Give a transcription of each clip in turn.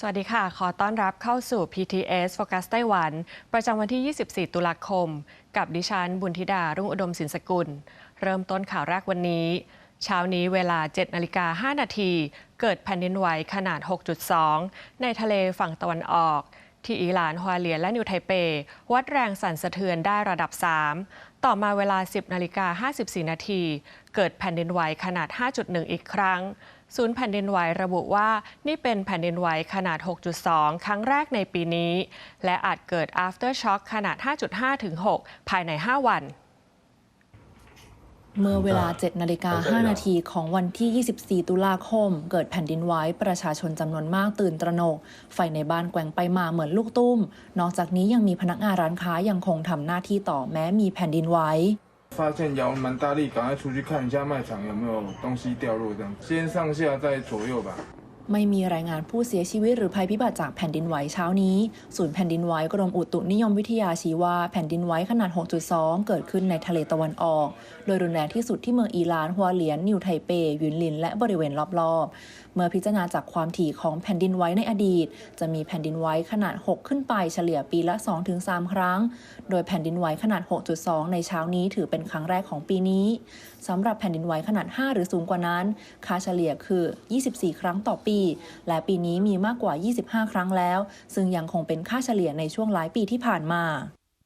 สวัสดีค่ะ ขอต้อนรับเข้าสู่ PTS Focus ไต้หวัน ประจำวันที่ 24 ตุลาคม กับดิฉัน บุญธิดา รุ่งอุดมสินสกุล เริ่มต้นข่าวแรกวันนี้ เช้านี้เวลา 7 นาฬิกา 5 นาที เกิดแผ่นดินไหวขนาด 6.2 ในทะเลฝั่งตะวันออก ที่อิหร่านฮวาเลียนและนิวไทเป วัดแรงสั่นสะเทือนได้ระดับ 3 ต่อมาเวลา 10 นาฬิกา 54 นาที เกิดแผ่นดินไหวขนาด 5.1 อีกครั้ง ศูนย์แผ่นดินไหวระบุว่านี่เป็นแผ่นดินไหวขนาด 6.2 ครั้งแรกในปีนี้ และอาจเกิด after shock ขนาด 5.5 ถึง 6 ภายใน 5 วันเมื่อเวลา 7 นาฬิกา 5 นาทีของวันที่ 24 ตุลาคม เกิดแผ่นดินไหวประชาชนจำนวนมากตื่นตระหนก ไฟในบ้านแกว่งไปมาเหมือนลูกตุ้ม นอกจากนี้ยังมีพนักงานร้านค้ายังคงทำหน้าที่ต่อแม้มีแผ่นดินไหว 发现摇蛮大力，赶快出去看一下卖场有没有东西掉落，这样先上下再左右吧。 ไม่มีรายงานผู้เสียชีวิตหรือภัยพิบัติจากแผ่นดินไหวเช้านี้ ศูนย์แผ่นดินไหวกรมอุตุนิยมวิทยาชี้ว่าแผ่นดินไหวขนาด 6.2 เกิดขึ้นในทะเลตะวันออก โดยรุนแรงที่สุดที่เมืองอีลาน ฮัวเหลียน นิวไทเปหยุนลิน และบริเวณรอบๆ เมื่อพิจารณาจากความถี่ของแผ่นดินไหวในอดีต จะมีแผ่นดินไหวขนาด 6 ขึ้นไปเฉลี่ยปีละ 2-3 ครั้ง โดยแผ่นดินไหวขนาด 6.2 ในเช้านี้ถือเป็นครั้งแรกของปีนี้สำหรับแผ่นดินไหวขนาด 5 หรือสูงกว่านั้น ค่าเฉลี่ยคือ 24 ครั้งต่อปีและปีนี้มีมากกว่า 25 ครั้งแล้ว ซึ่งยังคงเป็นค่าเฉลี่ยในช่วงหลายปีที่ผ่านมา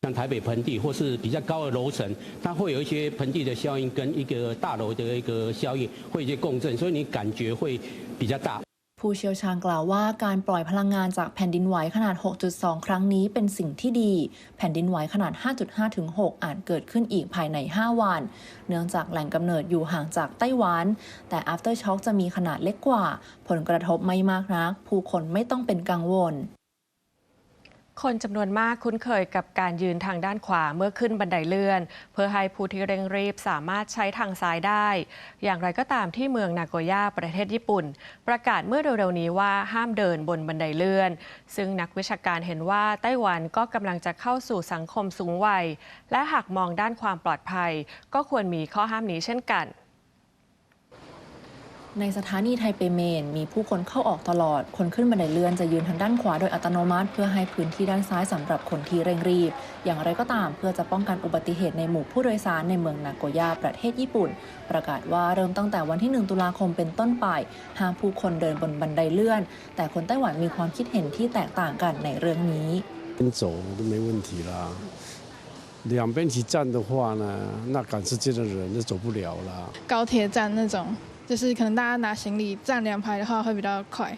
像台北盆地或是比较高的楼层，它会有一些盆地的效应跟一个大楼的一个效应会有一些共振，所以你感觉会比较大。 ผู้เชี่ยวชาญกล่าวว่าการปล่อยพลังงานจากแผ่นดินไหวขนาด 6.2 ครั้งนี้เป็นสิ่งที่ดี แผ่นดินไหวขนาด 5.5 ถึง 6 อาจเกิดขึ้นอีกภายใน 5 วัน เนื่องจากแหล่งกำเนิดอยู่ห่างจากไต้หวัน แต่ after shock จะมีขนาดเล็กกว่า ผลกระทบไม่มากนัก ผู้คนไม่ต้องเป็นกังวล คนจำนวนมากคุ้นเคยกับการยืนทางด้านขวาเมื่อขึ้นบันไดเลื่อน เพื่อให้ผู้ที่เร่งรีบสามารถใช้ทางซ้ายได้ อย่างไรก็ตามที่เมืองนาโกย่าประเทศญี่ปุ่น ประกาศเมื่อเร็วๆนี้ว่าห้ามเดินบนบันไดเลื่อน ซึ่งนักวิชาการเห็นว่าไต้หวันก็กำลังจะเข้าสู่สังคมสูงวัย และหากมองด้านความปลอดภัย ก็ควรมีข้อห้ามนี้เช่นกัน ในสถานีไทเปเมน มีผู้คนเข้าออกตลอด คนขึ้นบันไดเลื่อนจะยืนทางด้านขวาโดยอัตโนมัติ เพื่อให้พื้นที่ด้านซ้ายสำหรับคนที่เร่งรีบ อย่างไรก็ตามเพื่อจะป้องกันอุบัติเหตุในหมู่ผู้โดยสารในเมืองนาโกย่าประเทศญี่ปุ่น ประกาศว่าเริ่มตั้งแต่วันที่ 1 ตุลาคมเป็นต้นไปห้ามผู้คนเดินบนบันไดเลื่อน แต่คนไต้หวันมีความคิดเห็นที่แตกต่างกันในเรื่องนี้ 边走都没问题啦。两边一起站的话呢，那赶时间的人就走不了啦。高铁站那种， 就是可能大家拿行李站两排的话会比较快。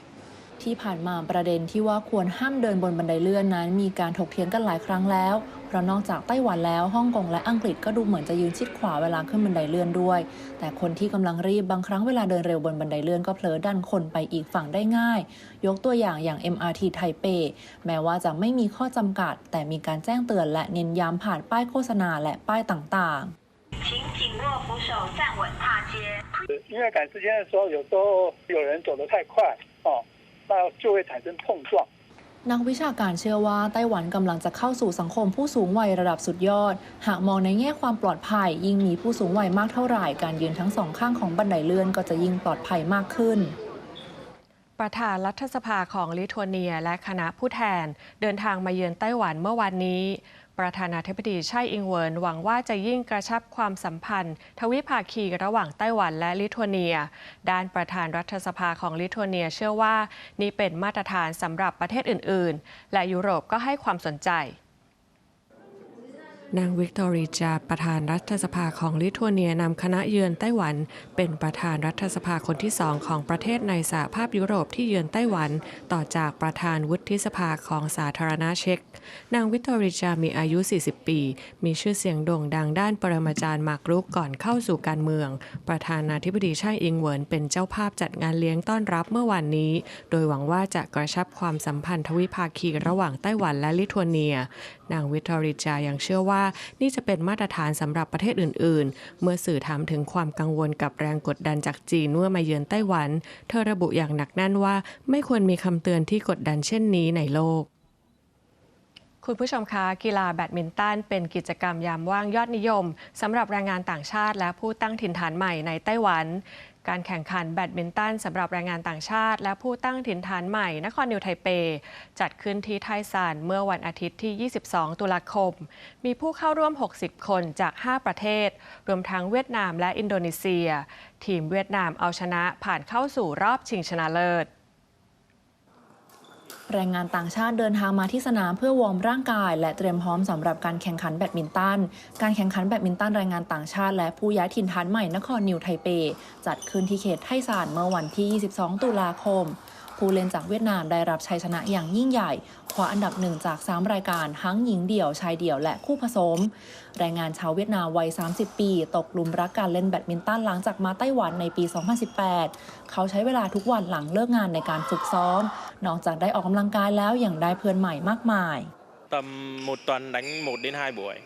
ที่ผ่านมาประเด็นที่ว่าควรห้ามเดินบนบันไดเลื่อนนั้น มีการถกเถียงกันหลายครั้งแล้ว เพราะนอกจากไต้หวันแล้วฮ่องกงและอังกฤษก็ดูเหมือนจะยืนชิดขวาเวลาขึ้นบันไดเลื่อนด้วย แต่คนที่กำลังรีบบางครั้งเวลาเดินเร็วบนบันไดเลื่อนก็เผลอดันคนไปอีกฝั่งได้ง่าย ยกตัวอย่างอย่าง MRT ไทเป แม้ว่าจะไม่มีข้อจำกัด แต่มีการแจ้งเตือนและเน้นย้ำผ่านป้ายโฆษณาและป้ายต่างๆ 请紧握扶手，站稳踏阶。 因为赶时间的时候，有时候有人走得太快哦，那就会产生碰撞。 นักวิชาการเชื่อว่าไต้หวันกำลังจะเข้าสู่สังคมผู้สูงวัยระดับสุดยอด หากมองในแง่ความปลอดภัย ยิ่งมีผู้สูงวัยมากเท่าไหร่ การยืนทั้งสองข้างของบันไดเลื่อนก็จะยิ่งปลอดภัยมากขึ้น ประธานรัฐสภาของลิทัวเนียและคณะผู้แทน เดินทางมาเยือนไต้หวันเมื่อวานนี้ ประธานาธิบดีไช่อิงเวินหวังว่าจะยิ่งกระชับความสัมพันธ์ ทวิภาคีระหว่างไต้หวันและลิทัวเนีย ด้านประธานรัฐสภาของลิทัวเนียเชื่อว่า นี่เป็นมาตรฐานสำหรับประเทศอื่น ๆ และยุโรปก็ให้ความสนใจ นางวิกตอรีจาประธานรัฐสภาของลิทัวเนียนำคณะเยือนไต้หวัน เป็นประธานรัฐสภาคนที่สองของประเทศในสหภาพยุโรปที่เยือนไต้หวัน ต่อจากประธานวุฒิสภาของสาธารณเช็กนางวิกตอรีจามีอายุ 40 ปี มีชื่อเสียงโด่งดังด้านปรมาจารย์มากรุกก่อนเข้าสู่การเมือง ประธานาธิบดีไช่อิงเหวินเป็นเจ้าภาพจัดงานเลี้ยงต้อนรับเมื่อวานนี้ โดยหวังว่าจะกระชับความสัมพันธ์ทวิภาคีระหว่างไต้หวันและลิทัวเนีย นางวิกตอรีจายังเชื่อว่านี่จะเป็นมาตรฐานสำหรับประเทศอื่น ๆ เมื่อสื่อถามถึงความกังวลกับแรงกดดันจากจีนเมื่อมาเยือนไต้หวัน เธอระบุอย่างหนักแน่นว่า ไม่ควรมีคำเตือนที่กดดันเช่นนี้ในโลกคุณผู้ชมคะกีฬาแบดมินตันเป็นกิจกรรมยามว่างยอดนิยมสำหรับแรงงานต่างชาติและผู้ตั้งถิ่นฐานใหม่ในไต้หวัน การแข่งขันแบดมินตันสำหรับแรงงานต่างชาติ และผู้ตั้งถิ่นฐานใหม่ นครนิวไทเป จัดขึ้นที่ไทซานเมื่อวันอาทิตย์ที่ 22 ตุลาคม มีผู้เข้าร่วม 60 คนจาก 5 ประเทศ รวมทั้งเวียดนามและอินโดนีเซีย ทีมเวียดนามเอาชนะผ่านเข้าสู่รอบชิงชนะเลิศ แรงงานต่างชาติเดินทางมาที่สนามเพื่อวอร์มร่างกาย และเตรียมพร้อมสำหรับการแข่งขันแบดมินตัน การแข่งขันแบดมินตันแรงงานต่างชาติ และผู้ย้ายถิ่นฐานใหม่นครนิวไทเป จัดขึ้นที่เขตไทซานเมื่อวันที่ 22 ตุลาคม ผู้เล่นจากเวียดนามได้รับชัยชนะอย่างยิ่งใหญ่คว้าอันดับหนึ่งจาก 3 รายการทั้งหญิงเดี่ยวชายเดี่ยวและคู่ผสม แรงงานชาวเวียดนามวัย 30 ปี ตกหลุมรักการเล่นแบดมินตันหลังจากมาไต้หวันในปี 2018 เขาใช้เวลาทุกวันหลังเลิกงานในการฝึกซ้อม นอกจากได้ออกกำลังกายแล้วยังได้เพื่อนใหม่มากมาย tầm một tuần đánh 1 đến 2 buổi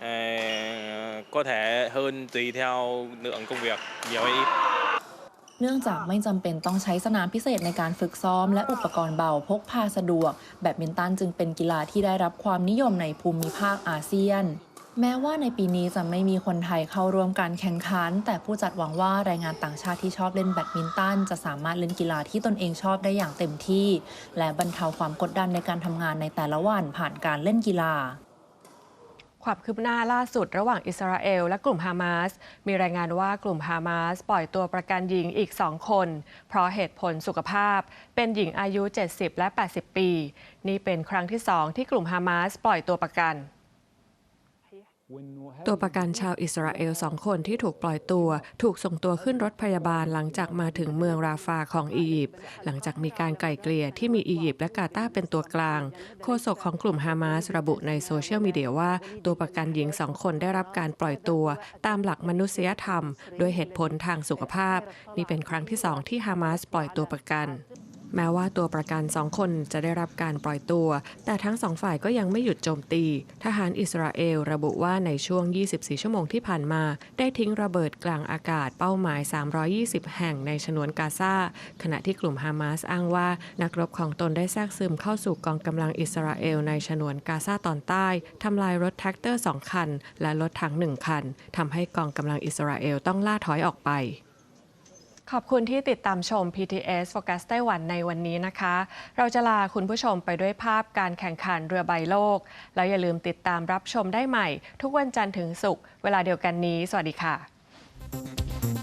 Ờ, có thể hơn tùy theo lượng công việc nhiều hay ít เนื่องจากไม่จำเป็นต้องใช้สนามพิเศษในการฝึกซ้อม และอุปกรณ์เบาพกพาสะดวก แบดมินตันจึงเป็นกีฬาที่ได้รับความนิยมในภูมิภาคอาเซียน แม้ว่าในปีนี้จะไม่มีคนไทยเข้าร่วมการแข่งขัน แต่ผู้จัดหวังว่าแรงงานต่างชาติที่ชอบเล่นแบดมินตันจะสามารถเล่นกีฬาที่ตนเองชอบได้อย่างเต็มที่ และบรรเทาความกดดันในการทำงานในแต่ละวันผ่านการเล่นกีฬา ความคืบหน้าล่าสุดระหว่างอิสราเอลและกลุ่มฮามาส มีรายงานว่ากลุ่มฮามาสปล่อยตัวประกันหญิงอีกสองคน เพราะเหตุผลสุขภาพ เป็นหญิงอายุ 70 และ 80 ปี นี่เป็นครั้งที่สองที่กลุ่มฮามาสปล่อยตัวประกัน ตัวประกันชาวอิสราเอลสองคนที่ถูกปล่อยตัว ถูกส่งตัวขึ้นรถพยาบาลหลังจากมาถึงเมืองราฟาของอียิปต์หลังจากมีการไกล่เกลี่ยที่มีอียิปต์และกาตาร์เป็นตัวกลาง โฆษกของกลุ่มฮามาสระบุในโซเชียลมีเดียว่า ตัวประกันหญิงสองคนได้รับการปล่อยตัว ตามหลักมนุษยธรรม โดยเหตุผลทางสุขภาพ นี่เป็นครั้งที่สองที่ฮามาสปล่อยตัวประกัน แม้ว่าตัวประกันสองคนจะได้รับการปล่อยตัว แต่ทั้งสองฝ่ายก็ยังไม่หยุดโจมตี ทหารอิสราเอลระบุว่าในช่วง 24 ชั่วโมงที่ผ่านมา ได้ทิ้งระเบิดกลางอากาศเป้าหมาย 320 แห่งในฉนวนกาซา ขณะที่กลุ่มฮามาสอ้างว่านักรบของตนได้แทรกซึมเข้าสู่กองกำลังอิสราเอลในฉนวนกาซาตอนใต้ทำลายรถแท็กเตอร์สองคัน และรถถังหนึ่งคันทำให้กองกำลังอิสราเอลต้องล่าถอยออกไป ขอบคุณที่ติดตามชม PTS Focus ไต้หวันในวันนี้นะคะ เราจะลาคุณผู้ชมไปด้วยภาพการแข่งขันเรือใบโลก แล้วอย่าลืมติดตามรับชมได้ใหม่ ทุกวันจันทร์ถึงศุกร์เวลาเดียวกันนี้ สวัสดีค่ะ